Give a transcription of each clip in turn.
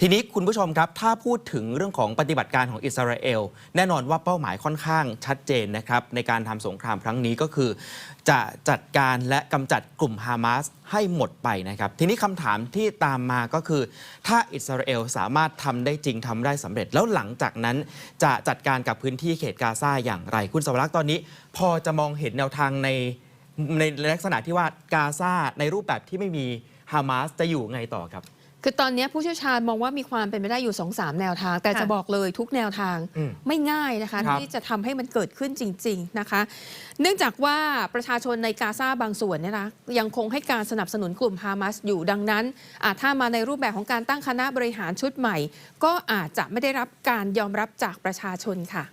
ทีนี้คุณผู้ชมครับ ถ้าพูดถึงเรื่องของปฏิบัติการของอิสราเอล แน่นอนว่าเป้าหมายค่อนข้างชัดเจนนะครับ ในการทำสงครามครั้งนี้ก็คือ จะจัดการและกำจัดกลุ่มฮามาสให้หมดไปนะครับ ทีนี้คำถามที่ตามมาก็คือ ถ้าอิสราเอลสามารถทำได้จริงทำได้สำเร็จ แล้วหลังจากนั้นจะจัดการกับพื้นที่เขตกาซาอย่างไร คุณสวรักษ์ตอนนี้ พอจะมองเห็นแนวทางในในลักษณะที่ว่ากาซาในรูปแบบที่ไม่มี ฮามาสจะอยู่ไงต่อครับ คือตอนนี้ผู้เชี่ยวชาญมองว่ามีความเป็นไปได้อยู่2อสแนวทาง แต่ค่ะจะบอกเลยทุกแนวทางอืมไม่ง่ายนะคะ ครับที่จะทำให้มันเกิดขึ้นจริง ๆนะคะ เนื่องจากว่าประชาชนในกาซาบางส่วนเนี่ยนะยังคงให้การสนับสนุนกลุ่มฮามาสอยู่ดังนั้นอาจถ้ามาในรูปแบบของการตั้งคณะบริหารชุดใหม่ ก็อาจจะไม่ได้รับการยอมรับจากประชาชนค่ะ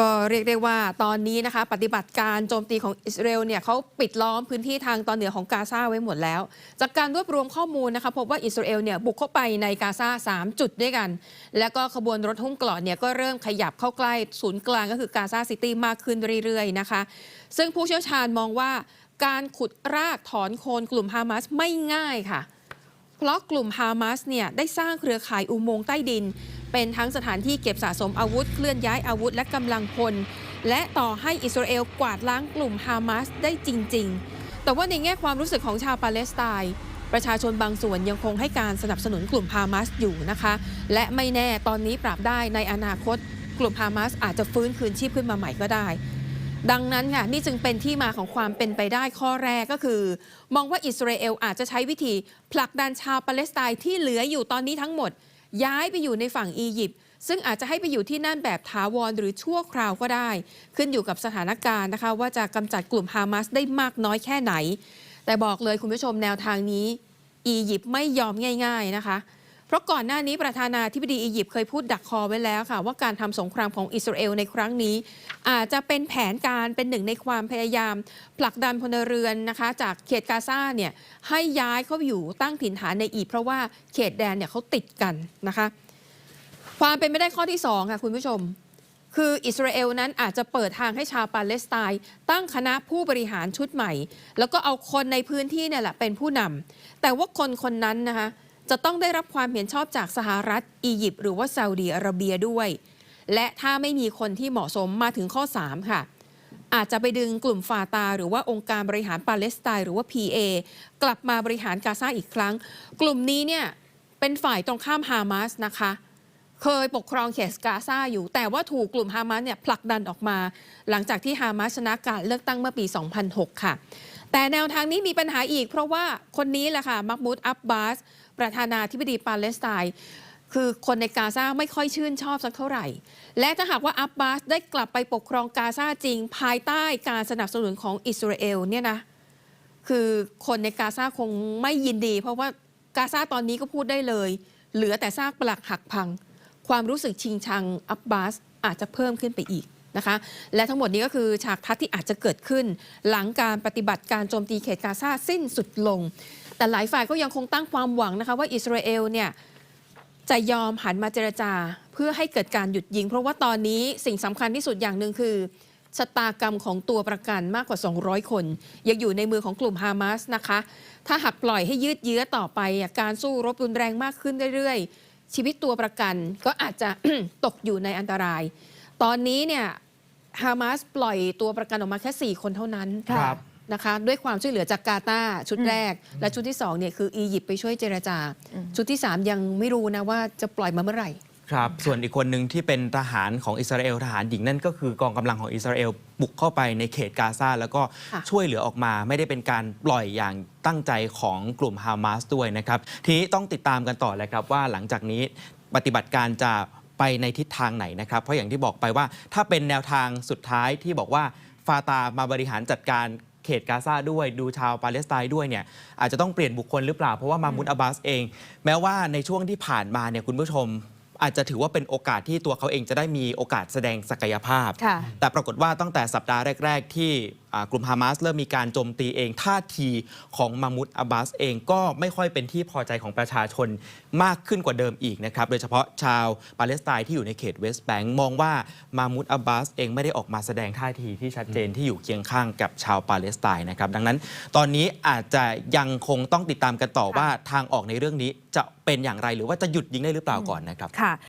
ก็เรียกได้ว่าตอนนี้นะคะ ปฏิบัติการโจมตีของอิสราเอลเนี่ยเขาปิดล้อมพื้นที่ทางตอนเหนือของกาซาไว้หมดแล้ว จากการรวบรวมข้อมูลนะคะพบว่าอิสราเอลเนี่ยบุกเข้าไปในกาซา3 จุดด้วยกัน แล้วก็ขบวนรถหุ้มเกราะเนี่ยก็เริ่มขยับเข้าใกล้ศูนย์กลางก็คือกาซาซิตี้มากขึ้นเรื่อยๆนะคะ ซึ่งผู้เชี่ยวชาญมองว่าการขุดรากถอนโคนกลุ่มฮามาสไม่ง่ายค่ะ เพราะกลุ่มฮามาสเนี่ยได้สร้างเครือข่ายอุโมงค์ใต้ดิน เป็นทั้งสถานที่เก็บสะสมอาวุธเคลื่อนย้ายอาวุธและกำลังพล และต่อให้อิสราเอลกวาดล้างกลุ่มฮามาสได้จริง ๆ แต่ว่าในแง่ความรู้สึกของชาวปาเลสไตน์ประชาชนบางส่วนยังคงให้การสนับสนุนกลุ่มฮามาสอยู่นะคะ และไม่แน่ตอนนี้ปรับได้ในอนาคต กลุ่มฮามาสอาจจะฟื้นคืนชีพขึ้นมาใหม่ก็ได้ ดังนั้นค่ะนี่จึงเป็นที่มาของความเป็นไปได้ข้อแรกก็คือ มองว่าอิสราเอลอาจจะใช้วิธีผลักดันชาวปาเลสไตน์ที่เหลืออยู่ตอนนี้ทั้งหมด ย้ายไปอยู่ในฝั่งอียิปต์ซึ่งอาจจะให้ไปอยู่ที่นั่นแบบถาวรหรือชั่วคราวก็ได้ ขึ้นอยู่กับสถานการณ์นะคะ ว่าจะกำจัดกลุ่มฮามาสได้มากน้อยแค่ไหน แต่บอกเลยคุณผู้ชมแนวทางนี้ อียิปต์ไม่ยอมง่าย ๆนะคะ เพราะก่อนหน้านี้ประธานาธิบดีอียิปต์เคยพูดดักคอไว้แล้วค่ะ ว่าการทำสงครามของอิสราเอลในครั้งนี้ อาจจะเป็นแผนการเป็นหนึ่งในความพยายาม ผลักดันพลเรือนนะคะ จากเขตกาซาเนี่ยให้ย้ายเข้าอยู่ตั้งถิ่นฐานในอียิปต์เพราะว่าเขตแดนเนี่ยเขาติดกันนะคะ ความเป็นไม่ได้ข้อที่2ค่ะคุณผู้ชมคืออิสราเอลนั้นอาจจะเปิดทางให้ชาวปาเลสไตน์ตั้งคณะผู้บริหารชุดใหม่ แล้วก็เอาคนในพื้นที่เนี่ยแหละเป็นผู้นำแต่ว่าคนคนนั้นนะคะ จะต้องได้รับความเห็นชอบจากสหรัฐ อียิปต์หรือว่าซาอุดีอาระเบียด้วย และถ้าไม่มีคนที่เหมาะสมมาถึงข้อ 3 ค่ะ อาจจะไปดึงกลุ่มฟาตา หรือว่าองค์การบริหารปาเลสไตน์หรือว่า PA กลับมาบริหารกาซาอีกครั้ง กลุ่มนี้เนี่ยเป็นฝ่ายตรงข้ามฮามาสนะคะเคยปกครองเขตกาซาอยู่ แต่ว่าถูกกลุ่มฮามาสเนี่ยผลักดันออกมา หลังจากที่ฮามาสชนะการเลือกตั้งเมื่อปี 2006 ค่ะ แต่แนวทางนี้มีปัญหาอีก เพราะว่าคนนี้แหละค่ะมักมุดอับบาส ประธานาธิบดีปาเลสไตน์คือคนในกาซาไม่ค่อยชื่นชอบสักเท่าไหร่ และถ้าหากว่าอับบาสได้กลับไปปกครองกาซาจริง ภายใต้การสนับสนุนของอิสราเอลเนี่ยนะคือคนในกาซาคงไม่ยินดี เพราะว่ากาซาตอนนี้ก็พูดได้เลย เหลือแต่ซากปลักหักพัง ความรู้สึกชิงชังอับบาสอาจจะเพิ่มขึ้นไปอีก นะคะและทั้งหมดนี้ก็คือฉากทัศน์ที่อาจจะเกิดขึ้น หลังการปฏิบัติการโจมตีเขตกาซาสิ้นสุดลง แต่หลายฝ่ายก็ยังคงตั้งความหวังนะคะว่าอิสราเอลเนี่ยจะยอมหันมาเจรจาเพื่อให้เกิดการหยุดยิง เพราะว่าตอนนี้สิ่งสำคัญที่สุดอย่างหนึ่งคือชะตากรรมของตัวประกันมากกว่า 200 คน ยังอยู่ในมือของกลุ่มฮามาสนะคะ ถ้าหากปล่อยให้ยืดเยื้อต่อไปการสู้รบรุนแรงมากขึ้นเรื่อยๆ ชีวิตตัวประกันก็อาจจะตกอยู่ในอันตราย ตอนนี้เนี่ยฮามาสปล่อยตัวประกันออกมาแค่ 4 คนเท่านั้นครับนะคะด้วยความช่วยเหลือจากกาตาร์ชุดแรก และชุดที่2เนี่ยคืออียิปต์ไปช่วยเจรจา ชุดที่ 3 ยังไม่รู้นะว่าจะปล่อยมาเมื่อไหร่ครับส่วนอีกคนหนึ่งที่เป็นทหารของอิสราเอลทหารหญิงนั่นก็คือกองกำลังของอิสราเอลบุกเข้าไปในเขตกาซาแล้วก็ค่ะช่วยเหลือออกมาไม่ได้เป็นการปล่อยอย่างตั้งใจของกลุ่มฮามาสด้วยนะครับ ทีนี้ต้องติดตามกันต่อเลยครับว่าหลังจากนี้ปฏิบัติการจะ ไปในทิศทางไหนนะครับ เพราะอย่างที่บอกไปว่า ถ้าเป็นแนวทางสุดท้ายที่บอกว่าฟาตามาบริหารจัดการเขตกาซาด้วยดูชาวปาเลสไตน์ด้วยเนี่ยอาจจะต้องเปลี่ยนบุคคลหรือเปล่าเพราะว่ามามุดอับบาสเอง แม้ว่าในช่วงที่ผ่านมาเนี่ยคุณผู้ชม อาจจะถือว่าเป็นโอกาสที่ตัวเขาเองจะได้มีโอกาสแสดงศักยภาพ ค่ะ แต่ปรากฏว่าตั้งแต่สัปดาห์แรก ๆ ที่อ่ากลุ่มฮามาสเริ่มมีการโจมตีเองท่าทีของมามุดอับบาสเองก็ไม่ค่อยเป็นที่พอใจของประชาชนมากขึ้นกว่าเดิมอีกนะครับ โดยเฉพาะชาวปาเลสไตน์ที่อยู่ในเขตเวสต์แบงก์มองว่ามามุดอับบาสเองไม่ได้ออกมาแสดงท่าทีที่ชัดเจนที่อยู่เคียงข้างกับชาวปาเลสไตน์นะครับ ดังนั้นตอนนี้อาจจะยังคงต้องติดตามกันต่อว่าทางออกในเรื่องนี้จะเป็นอย่างไรหรือว่าจะหยุดยิงได้หรือเปล่าก่อนนะครับค่ะ